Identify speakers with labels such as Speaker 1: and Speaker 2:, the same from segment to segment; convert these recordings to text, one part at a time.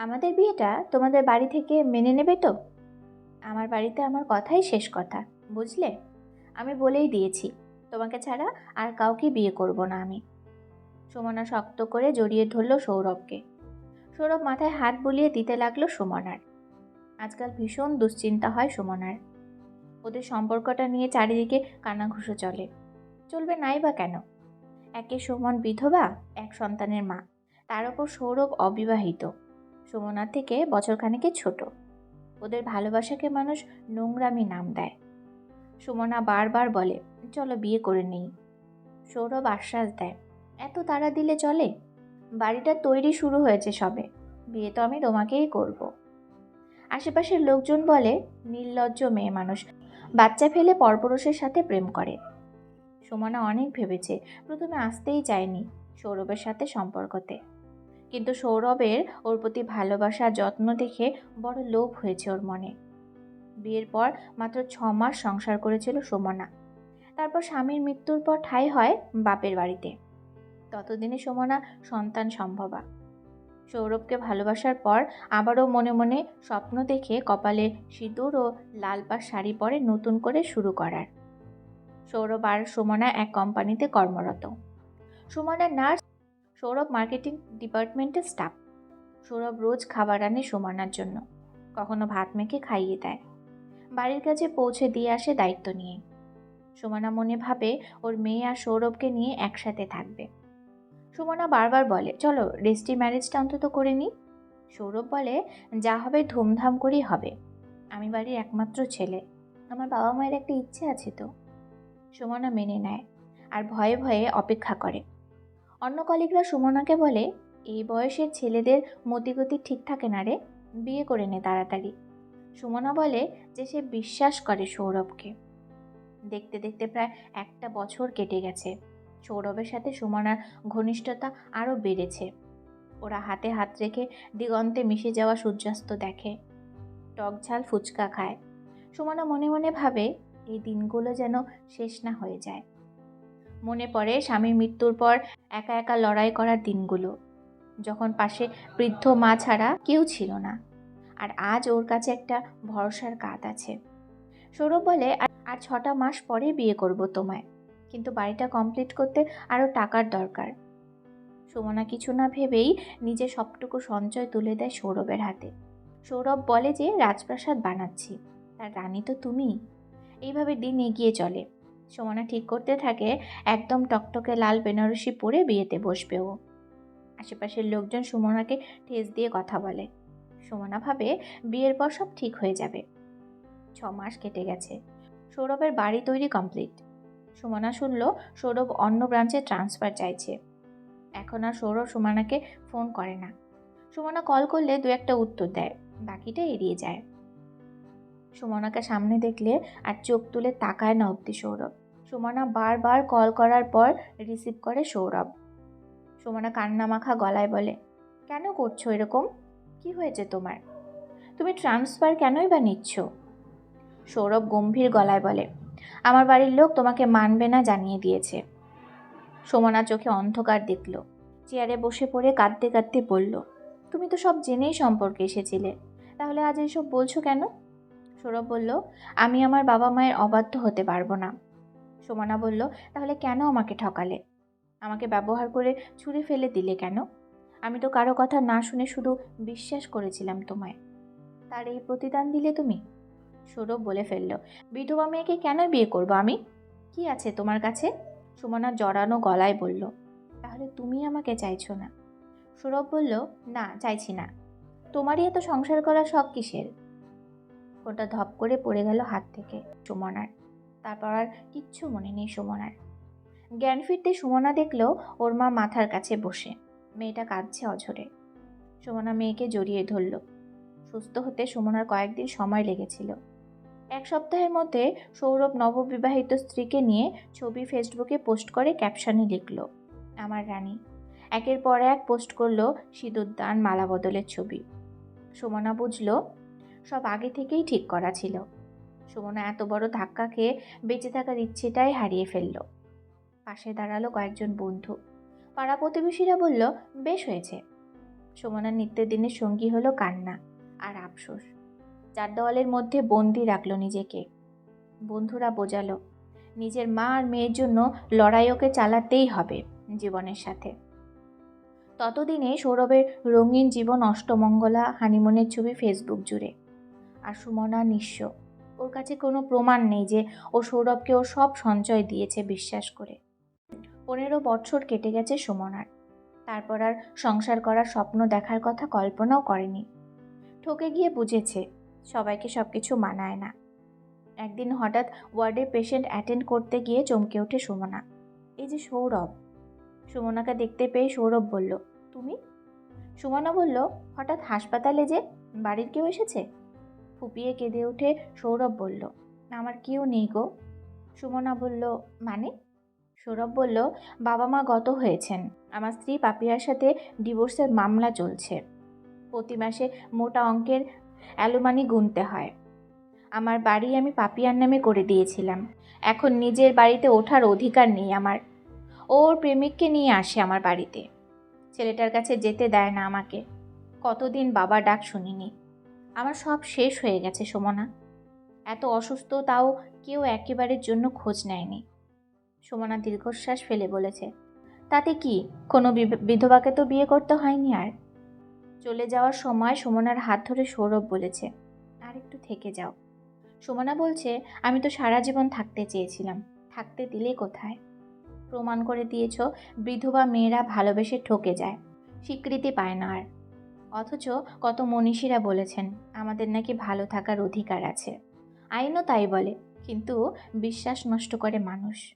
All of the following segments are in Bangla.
Speaker 1: আমাদের বিয়েটা তোমাদের বাড়ি থেকে মেনে নেবে তো? আমার বাড়িতে আমার কথাই শেষ কথা, বুঝলে? আমি বলেই দিয়েছি, তোমাকে ছাড়া আর কাউকে বিয়ে করব না আমি। সুমনা শক্ত করে জড়িয়ে ধরল সৌরভকে। সৌরভ মাথায় হাত বুলিয়ে দিতে লাগল সুমনার। আজকাল ভীষণ দুশ্চিন্তা হয় সুমনার। ওদের সম্পর্কটা নিয়ে চারিদিকে কানাঘুষো চলে। চলবে নাই বা কেন? একে সুমন বিধবা, এক সন্তানের মা। তার ওপর সৌরভ অবিবাহিত। সুমনার থেকে বছরখানেকের ছোট। ওদের ভালোবাসাকে মানুষ নোংরামি নাম দেয়। সুমনা বারবার বলে, চলো বিয়ে করে নেই। সৌরভ আশ্বাস দেয়, এত তাড়া দিলে চলে? বাড়িটা তৈরি শুরু হয়েছে সবে। বিয়ে তো আমি তোমাকেই করব। আশেপাশের লোকজন বলে, নির্লজ্জ মেয়ে মানুষ। বাচ্চা ফেলে পরপুরুষের সাথে প্রেম করে। সুমনা অনেক ভেবেছে, প্রথমে আসতেই চায়নি সৌরভের সাথে সম্পর্কতে। কিন্তু সৌরভের ওর প্রতি ভালোবাসা, যত্ন দেখে বড় লোভ হয়েছে ওর মনে। বিয়ের পর মাত্র ছ মাস সংসার করেছিল সুমনা। তারপর স্বামীর মৃত্যুর পর ঠাই হয় বাপের বাড়িতে। ততদিনে সুমনা সন্তান সম্ভবা। সৌরভকে ভালোবাসার পর আবারও মনে মনে স্বপ্ন দেখে কপালে সিঁদুর ও লাল পাড় শাড়ি পরে নতুন করে শুরু করার। সৌরভ আর সুমনা এক কোম্পানিতে কর্মরত। সুমনা নার্স সৌরভ মার্কেটিং ডিপার্টমেন্টের স্টাফ। সৌরভ রোজ খাবার আনে সুমনার জন্য। কখনো ভাত মেখে খাইয়ে দেয়। বাড়ির কাছে পৌঁছে দিয়ে আসে দায়িত্ব নিয়ে। সুমনা মনে ভাবে ওর মেয়ে আর সৌরভকে নিয়ে একসাথে থাকবে। সুমনা বারবার বলে, চলো রেস্টি ম্যারেজটা অন্তত করে নিই সৌরভ বলে, যা হবে ধুমধাম করেই হবে। আমি বাড়ির একমাত্র ছেলে। আমার বাবা মায়ের একটা ইচ্ছে আছে তো। সুমনা মেনে নেয় আর ভয়ে ভয়ে অপেক্ষা করে। অন্য কলিগরা সুমনাকে বলে এই বয়সের ছেলেদের মতিগতি ঠিক থাকে না রে, বিয়ে করে নে তাড়াতাড়ি। সুমনা বলে যে সে বিশ্বাস করে সৌরভকে। দেখতে দেখতে প্রায় একটা বছর কেটে গেছে। সৌরভের সাথে সুমনার ঘনিষ্ঠতা আরও বেড়েছে। ওরা হাতে হাত রেখে দিগন্তে মিশে যাওয়া সূর্যাস্ত দেখে। টক ঝাল ফুচকা খায়। সুমনা মনে মনে ভাবে, এই দিনগুলো যেন শেষ না হয়ে যায়। মনে পড়ে স্বামীর মৃত্যুর পর একা একা লড়াই করার দিনগুলো। যখন পাশে বৃদ্ধ মা ছাড়া কেউ ছিল না। আর আজ ওর কাছে একটা ভরসার কাঁধ আছে। সৌরভ বলে, "আর- ছটা মাস পরে বিয়ে করব তোমায়। কিন্তু বাড়িটা কমপ্লিট করতে আরও টাকার দরকার। সুমনা কিছু না ভেবেই নিজের সবটুকু সঞ্চয় তুলে দেয় সৌরভের হাতে। সৌরভ বলে যে, রাজপ্রাসাদ বানাচ্ছি। তার রানী তো তুমি। এইভাবে দিন এগিয়ে চলে। সুমনা ঠিক করতে থাকে, একদম টকটকে লাল বেনারসি পরে বিয়েতে বসবে ও। আশেপাশের লোকজন সুমনাকে ঠেস দিয়ে কথা বলে। সুমনা ভাবে, বিয়ের পর সব ঠিক হয়ে যাবে। ছ মাস কেটে গেছে। সৌরভের বাড়ি তৈরি কমপ্লিট। সুমনা শুনল, সৌরভ অন্য ব্রাঞ্চে ট্রান্সফার চাইছে। এখন আর সৌরভ সুমনাকে ফোন করে না। সুমনা কল করলে দু একটা উত্তর দেয়, বাকিটা এড়িয়ে যায়। সুমনাকে সামনে দেখলে আর চোখ তুলে তাকায় না অব্দি সৌরভ। সুমনা বারবার কল করার পর রিসিভ করে সৌরভ। সুমনা কান্নামাখা গলায় বলে, কেন করছ এরকম? কি হয়েছে তোমার? তুমি ট্রান্সফার কেনই বা নিচ্ছ? সৌরভ গম্ভীর গলায় বলে, আমার বাড়ির লোক তোমাকে মানবে না জানিয়ে দিয়েছে। সুমনা চোখে অন্ধকার দেখল, চেয়ারে বসে পড়ে কাঁদতে কাঁদতে বলল, তুমি তো সব জেনেই সম্পর্কে এসেছিলে, তাহলে আজ এসব বলছো কেন? সৌরভ বলল, আমি আমার বাবা মায়ের অবাধ্য হতে পারব না। সুমনা বলল, তাহলে কেন আমাকে ঠকালে? আমাকে ব্যবহার করে ছুঁড়ে ফেলে দিলে কেন? আমি তো কারও কথা না শুনে শুধু বিশ্বাস করেছিলাম তোমায়। তার এই প্রতিদান দিলে তুমি? সৌরভ বলে ফেলল, বিধবা মেয়েকে কেন বিয়ে করব আমি? কি আছে তোমার কাছে? সুমনা জড়ানো গলায় বলল, তাহলে তুমি আমাকে চাইছো না? সৌরভ বলল, না, চাইছি না। তোমারই এত সংসার করা শখ কিসের? ফোনটা ধপ করে পড়ে গেল হাত থেকে সুমনার। তারপর আর কিচ্ছু মনে নেই সুমনার। জ্ঞান ফিরতে সুমনা দেখল ওর মা মাথার কাছে বসে। মেয়েটা কাঁদছে অঝরে। সুমনা মেয়েকে জড়িয়ে ধরল। সুস্থ হতে সুমনার কয়েকদিন সময় লেগেছিল। এক সপ্তাহের মধ্যে সৌরভ নববিবাহিত স্ত্রীকে নিয়ে ছবি ফেসবুকে পোস্ট করে ক্যাপশনে লিখল, আমার রানী। একের পর এক পোস্ট করল সিঁদুরদান মালা বদলের ছবি। সুমনা বুঝলো, সব আগে থেকেই ঠিক করা ছিল। সুমনা এত বড় ধাক্কা খেয়ে বেঁচে থাকার ইচ্ছেটাই হারিয়ে ফেলল। পাশে দাঁড়াল কয়েকজন বন্ধু। পাড়া প্রতিবেশীরা বলল, বেশ হয়েছে। সুমনার নিত্যদিনের সঙ্গী হলো কান্না আর আফসোস। চার দেওয়ালের মধ্যে বন্দি রাখল নিজেকে। বন্ধুরা বোঝালো, নিজের মা আর মেয়ের জন্য লড়াই ওকে চালাতেই হবে জীবনের সাথে। ততদিনে সৌরভের রঙিন জীবন অষ্টমঙ্গলা, হানিমুনের ছবি ফেসবুক জুড়ে। আর সুমনা নিঃস্ব। ওর কাছে কোনো প্রমাণ নেই যে ও সৌরভকে ও সব সঞ্চয় দিয়েছে বিশ্বাস করে। পনেরো বছর কেটে গেছে সুমনার। তারপর আর সংসার করার স্বপ্ন দেখার কথা কল্পনাও করেনি। ঠকে গিয়ে বুঝেছে, সবাইকে সব কিছু মানায় না। একদিন হঠাৎ ওয়ার্ডে পেশেন্ট অ্যাটেন্ড করতে গিয়ে চমকে ওঠে সুমনা। এই যে সৌরভ। সুমনাকে দেখতে পেয়ে সৌরভ বলল, তুমি? সুমনা বলল, হঠাৎ হাসপাতালে যে বাড়ির কেউ এসেছে? ফুপিয়ে কেঁদে উঠে সৌরভ বলল, আমার কেউ নেই গো। সুমনা বলল মানে? সৌরভ বলল, বাবা মা গত হয়েছেন। আমার স্ত্রী পাপিয়ার সাথে ডিভোর্সের মামলা চলছে। প্রতি মাসে মোটা অঙ্কের অ্যালুমানি গুনতে হয়। আমার বাড়ি আমি পাপিয়ার নামে করে দিয়েছিলাম। এখন নিজের বাড়িতে ওঠার অধিকার নেই আমার। ওর প্রেমিককে নিয়ে আসে আমার বাড়িতে। ছেলেটার কাছে যেতে দেয় না আমাকে। কতদিন বাবা ডাক শুনিনি। আমার সব শেষ হয়ে গেছে, সুমনা। এত অসুস্থ, তাও কেউ একেবারের জন্য খোঁজ নেয়নি। সুমনা দীর্ঘশ্বাস ফেলে বলেছে, তাতে কি? কোনো বিধবাকে তো বিয়ে করতে হয়নি আর? চলে যাওয়ার সময় সুমনার হাত ধরে সৌরভ বলেছে, আর একটু থেকে যাও। সুমনা বলছে, আমি তো সারা জীবন থাকতে চেয়েছিলাম। থাকতে দিলে কোথায়? প্রমাণ করে দিয়েছ, বিধবা মেয়েরা ভালোবেসে ঠকে যায়। স্বীকৃতি পায় না আর। অথচ কত মনীষীরা বলেছেন, আমাদের নাকি ভালো থাকার অধিকার আছে। আইনও তাই বলে, কিন্তু বিশ্বাস নষ্ট করে মানুষ।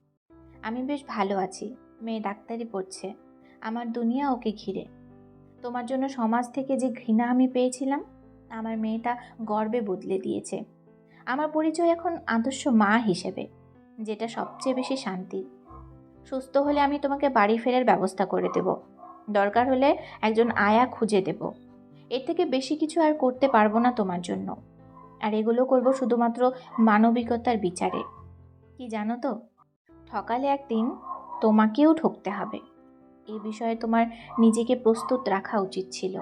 Speaker 1: আমি বেশ ভালো আছি, মেয়ে ডাক্তারি পড়ছে, আমার দুনিয়া ওকে ঘিরে। তোমার জন্য সমাজ থেকে যে ঘৃণা আমি পেয়েছিলাম, আমার মেয়েটা গর্বে বদলে দিয়েছে। আমার পরিচয় এখন আদর্শ মা হিসেবে, যেটা সবচেয়ে বেশি শান্তি। সুস্থ হলে আমি তোমাকে বাড়ি ফেরার ব্যবস্থা করে দেব। দরকার হলে একজন আয়া খুঁজে দেব। এর থেকে বেশি কিছু আর করতে পারব না তোমার জন্য। আর এগুলো করব শুধুমাত্র মানবিকতার বিচারে। কি জানো তো? ঠকালে একদিন তোমাকেও ঠকতে হবে। এ বিষয়ে তোমার নিজেকে প্রস্তুত রাখা উচিত ছিল।